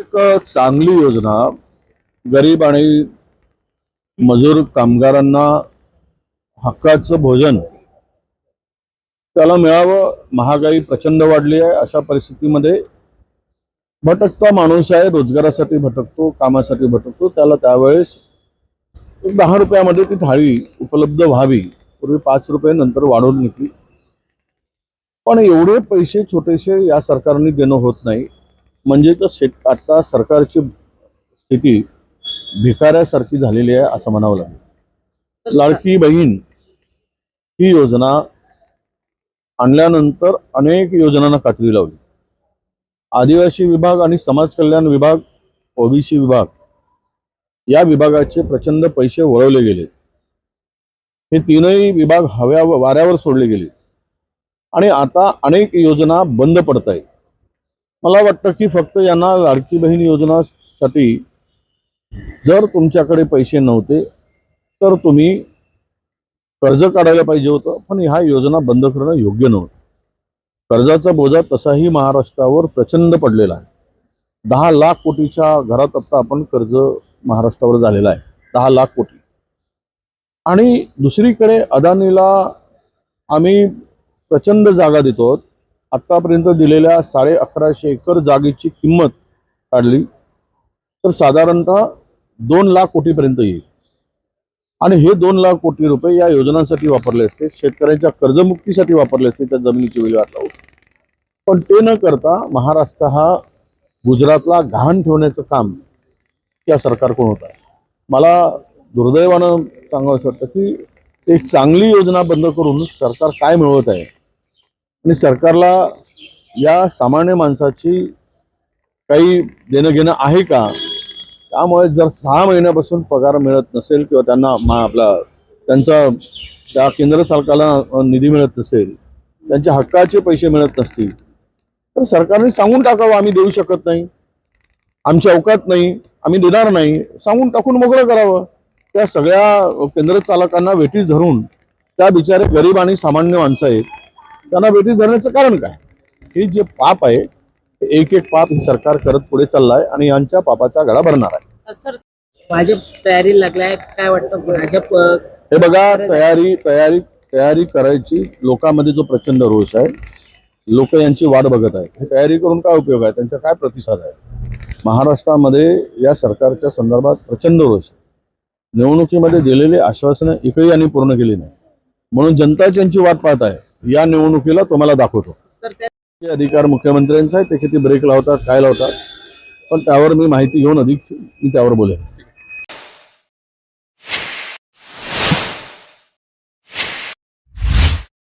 एक चांगली योजना गरीब आणि मजूर कामगारांना हक्काचं भोजन त्याला मिळावं महागाई प्रचंड वाढली आहे अशा परिस्थितीमध्ये भटकता माणूस आहे रोजगारासाठी भटकतो कामासाठी भटकतो त्याला त्यावेळेस एक दहा रुपयामध्ये ती थाळी उपलब्ध व्हावी. पूर्वी पाच रुपये नंतर वाढवून निघली. पण एवढे पैसे छोटेसे या सरकारने देणं होत नाही. म्हणजेच शेत आता सरकारची स्थिती भिकाऱ्यासारखी झालेली आहे असं म्हणावं लागेल. लाडकी बहीण ही योजना आणल्यानंतर अनेक योजनांना कात्री लावली. आदिवासी विभाग आणि समाज कल्याण विभाग ओबीसी विभाग या विभागाचे प्रचंड पैसे वळवले गेले. हे तीनही विभाग हव्या वाऱ्यावर सोडले गेले. आणि आता अनेक योजना बंद पडत आहेत मला वाटतं की फक्त यांना लाडकी बहीण योजनासाठी जर तुमच्याकडे पैसे नव्हते तर तुम्ही कर्ज काढायला पाहिजे होतं पण ह्या योजना बंद करणं योग्य नव्हतं. कर्जाचा बोजा तसाही महाराष्ट्रावर प्रचंड पडलेला आहे. दहा लाख कोटीच्या घरात आत्ता आपण कर्ज महाराष्ट्रावर झालेला आहे. दहा लाख कोटी. आणि दुसरीकडे अदानीला आम्ही प्रचंड जागा देतो. आत्तापर्यंत दिलेल्या साडे अकराशे एकर जागेची किंमत काढली तर साधारणतः दोन लाख कोटीपर्यंत येईल. आणि हे दोन लाख कोटी रुपये या योजनांसाठी वापरले असते शेतकऱ्यांच्या कर्जमुक्तीसाठी वापरले असते त्या जमिनीची विल्हेवाट लावून पण ते न करता महाराष्ट्र हा गुजरातला घाण ठेवण्याचं काम या सरकारकडून होत आहे. मला दुर्दैवानं सांगावं वाटतं की एक चांगली योजना बंद करून सरकार काय मिळवत आहे आणि सरकारला या सामान्य माणसाची काही देणं घेणं आहे का? त्यामुळे जर सहा महिन्यापासून पगार मिळत नसेल किंवा त्यांना मा आपला त्यांचा त्या केंद्र सरकारला निधी मिळत नसेल त्यांच्या हक्काचे पैसे मिळत नसतील तर सरकारने सांगून टाकावं आम्ही देऊ शकत नाही. आमच्या अवकात नाही आम्ही देणार नाही. सांगून टाकून मोकळं करावं. त्या सगळ्या केंद्र चालकांना वेठीस धरून त्या बिचारे गरीब आणि सामान्य माणसं आहेत. त्यांना वेठीस धरण्याचं कारण काय? हे जे पाप आहे एक एक पाप हे सरकार करत पुढे चाललाय आणि यांच्या पापाचा गळा भरणार आहे. सर भाजप तयारी लागलाय काय वाटतं? भाजप हे बघा तयारी तयारी तयारी करायची लोकांमध्ये जो प्रचंड रोष आहे लोक यांची वाट बघत आहेत. हे तयारी करून काय उपयोग आहे? त्यांचा काय प्रतिसाद आहे? महाराष्ट्रामध्ये या सरकारच्या संदर्भात प्रचंड रोष आहे. निवडणुकीमध्ये दिलेली आश्वासनं एकही यांनी पूर्ण केली नाही. म्हणून जनताच यांची वाट पाहत आहे. या निवडणुकीला तुम्हाला दाखवतो. अधिकार मुख्यमंत्र्यांचा आहे ते किती ब्रेक लावतात काय लावतात पण त्यावर मी माहिती घेऊन अधिक मी त्यावर बोलेन.